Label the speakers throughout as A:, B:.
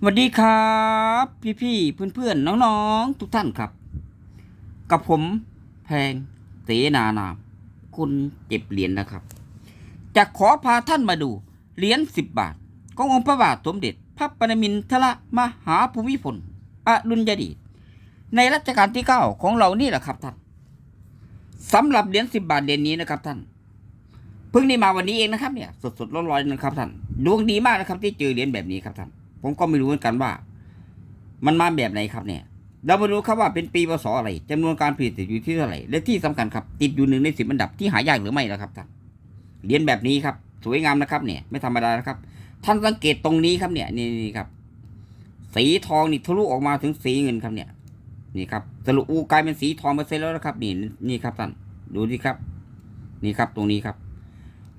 A: สวัสดีครับ พี่ๆเพื่อนๆน้องๆ ทุกท่านครับ กับผมแพงเสนานาม คุณเจ็บเหรียญนะครับ จะขอพาท่านมาดูเหรียญสิบบาทขององค์พระบาทสมเด็จ พระปรมินทรมหาภูมิพลอดุลยเดชในรัชกาลที่เก้าของเรานี่แหละครับท่านสำหรับเหรียญสิบบาทเหรียญนี้นะครับท่านเพิ่งได้มาวันนี้เองนะครับเนี่ย สดๆร้อนๆนะครับท่านดวงดีมากนะครับที่เจอเหรียญแบบนี้ครับท่าน ผมก็ไม่รู้เหมือนกันว่า มันมาแบบไหนครับเนี่ย เรามาดูครับว่าเป็นปีพศอะไรจำนวนการผลิตอยู่ที่เท่าไหร่ และที่สำคัญครับ ติดอยู่หนึ่งในสิบอันดับที่หายากหรือไม่นะครับท่านเหรียญแบบนี้ครับ สวยงามนะครับ เนี่ย ไม่ธรรมดานะครับ ท่านสังเกตตรงนี้ครับเนี่ยนี่นี่ครับ สีทองนี่ทะลุออกมาถึงสีเงินครับเนี่ย นี่ครับสรุปอูกลายเป็นสีทองมาเสร็จแล้วนะครับ นี่นี่ครับท่านดูดิครับ นี่ครับตรงนี้ครับ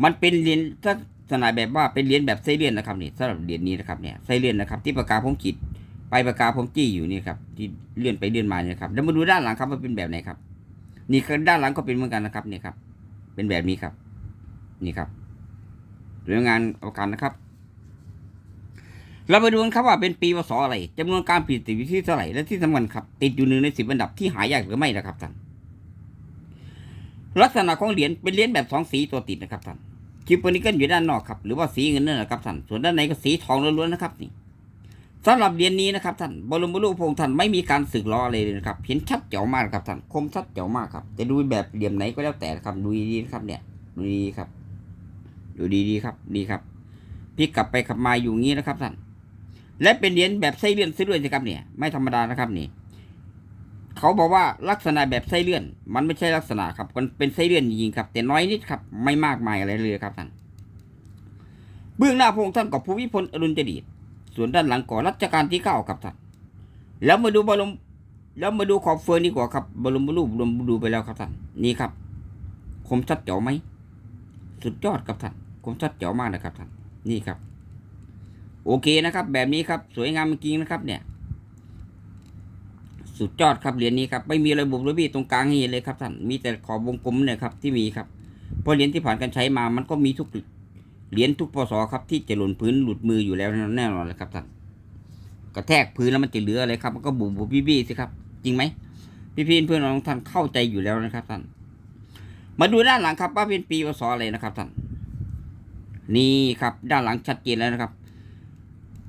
A: มันเป็นเหรียญลัก ษณะแบบว่าเป็นเหรียญแบบไส้เลื่อนนะครับนี่สำหรับเหรียญนี้นะครับเนี่ยไส้เลื่อนนะครับ ที่ปากกาผมขีดไปปากกาผมจี้อยู่นี่ครับที่เลื่อนไปเลื่อนมาเนี่ยครับแล้วมาดูด้านหลังครับว่าเป็นแบบไหนครับ นี่คือด้านหลังก็เป็นเหมือนกันนะครับเนี่ยครับ เป็นแบบนี้ครับ นี่ครับสวยงานเอาการนะครับ เราไปดูกันครับว่าเป็นปีพศอะไรจำนวนการผลิตอยู่ที่เท่าไหร่และที่สำคัญครับ ติดอยู่หนึ่งในสิบอันดับที่หายากหรือไม่นะครับท่านลักษณะของเหรียญเป็นเหรียญแบบสองสีตัวติดนะครับท่าน คิวปอนิเกิลอยู่ด้านนอกครับหรือว่าสีเงินนั่นแหละครับท่านส่วนด้านในก็สีทองล้วนๆนะครับนี่สำหรับเหรียญนี้นะครับท่านบรมรูปพงค์ท่านไม่มีการสึกล้ออะไรเลยนะครับเห็นชัดเจ๋วมากครับท่านคมชัดเจ๋วมากครับจะดูแบบเหลี่ยมไหนก็แล้วแต่ครับดูดีๆครับเนี่ยดูดีครับ ดูดีๆครับดีครับพี่กลับไปขับมาอยู่งี้นะครับท่านและเป็นเหรียญแบบไส้เลื่อนซะด้วยนะครับเนี่ยไม่ธรรมดานะครับนี่ เขาบอกว่าลักษณะแบบไส้เลื่อน มันไม่ใช่ลักษณะครับ มันเป็นไส้เลื่อนจริงๆครับ แต่น้อยนิดครับ ไม่มากมายอะไรเลยครับท่านเบื้องหน้าพระองค์ท่านกับภูมิพลอดุลยเดชส่วนด้านหลังก่อรัชกาลที่เก้าครับท่านแล้วมาดูบรมแล้วมาดูขอบเฟิร์นดีกว่าครับ บรมรูปรวมดูไปแล้วครับท่านนี่ครับ คมชัดเจ๋วไหมสุดยอดครับท่านคมชัดเจ๋วมากนะครับท่านนี่ครับ โอเคนะครับ แบบนี้ครับ สวยงามจริงนะครับเนี่ย สุดยอดครับเหรียญนี้ครับไม่มีระบบระเบียบตรงกลางให้เห็นเลยครับท่านมีแต่ขอบวงกลมเนี่ยครับที่มีครับเพราะเหรียญที่ผ่านการใช้มามันก็มีทุกเหรียญทุกปศครับที่จะหล่นพื้นหลุดมืออยู่แล้วแน่นอนเลยครับท่านกระแทกพื้นแล้วมันจะเหลืออะไรครับ มันก็บุบบุบบี้บี้สิครับ จริงไหมพี่พี่เพื่อนน้องท่านเข้าใจอยู่แล้วนะครับท่านมาดูด้านหลังครับว่าเป็นปีพศอะไรนะครับท่านนี่ครับด้านหลังชัดเจนแล้วนะครับ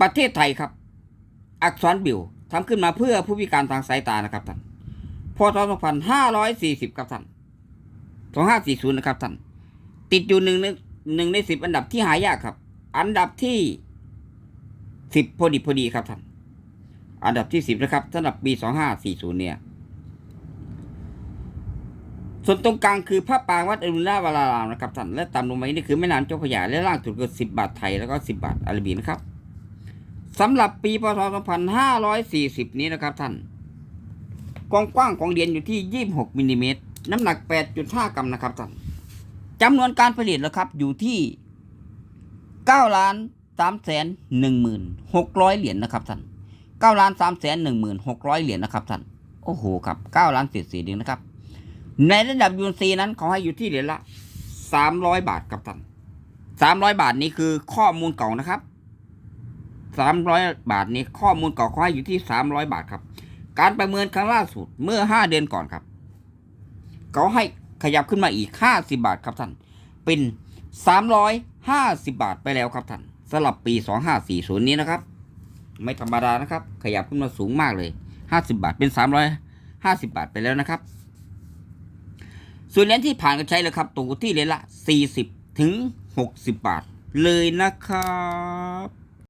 A: ประเทศไทยครับ อักษรบิว ทำขึ้นมาเพื่อผู้พิการทางสายตานะครับท่านพศ2540ครับท่าน2540นะครับท่านติดอยู่หนึ่งในหนึ่งในสิบอันดับที่หายากครับ อันดับที่สิบพอดีพอดีครับท่านอันดับที่สิบนะครับสำหรับปี2540เนี่ย ส่วนตรงกลางคือพระปางวัดอรุณราวรารามนะครับท่านและต่ำลงมานี่คือแม่น้ำเจ้าพระยาและล่างสุดคือสิบบาทไทยแล้วก็สิบบาทอาราบีนะครับ สำหรับปีพศ 2540 นี้นะครับท่านความกว้างของเหรียญอยู่ที่ 26มิลลิเมตรน้ำหนัก 8.5 กรัมนะครับท่านจำนวนการผลิตแล้วครับอยู่ที่9ล้าน3แสน16,600 เหรียญนะครับท่าน9ล้าน3แสน16,600 เหรียญนะครับท่านโอ้โหครับ9ล้านเศษๆเองนะครับ ในระดับยูนซีนั้นเขาให้อยู่ที่เหรียญละ 300 บาทครับท่าน300 บาทนี้คือข้อมูลเก่านะครับ สามร้อยบาทนี้ข้อมูลเก่าเขาให้อยู่ที่สามร้อยบาทครับ การประเมินครั้งล่าสุดเมื่อห้าเดือนก่อนครับ เขาให้ขยับขึ้นมาอีกห้าสิบาทครับท่าน เป็นสามร้อยห้าสิบาทไปแล้วครับท่านสำหรับปีสองห้าสี่ศูนย์นี้นะครับ ไม่ธรรมดานะครับ ขยับขึ้นมาสูงมากเลยห้าสิบาทเป็นสามร้อยห้าสิบาทไปแล้วนะครับ ส่วนเหรียญที่ผ่านการใช้เลยครับตกอยู่ที่เหรียญละสี่สิบถึงหกสิบบาทเลยนะครับ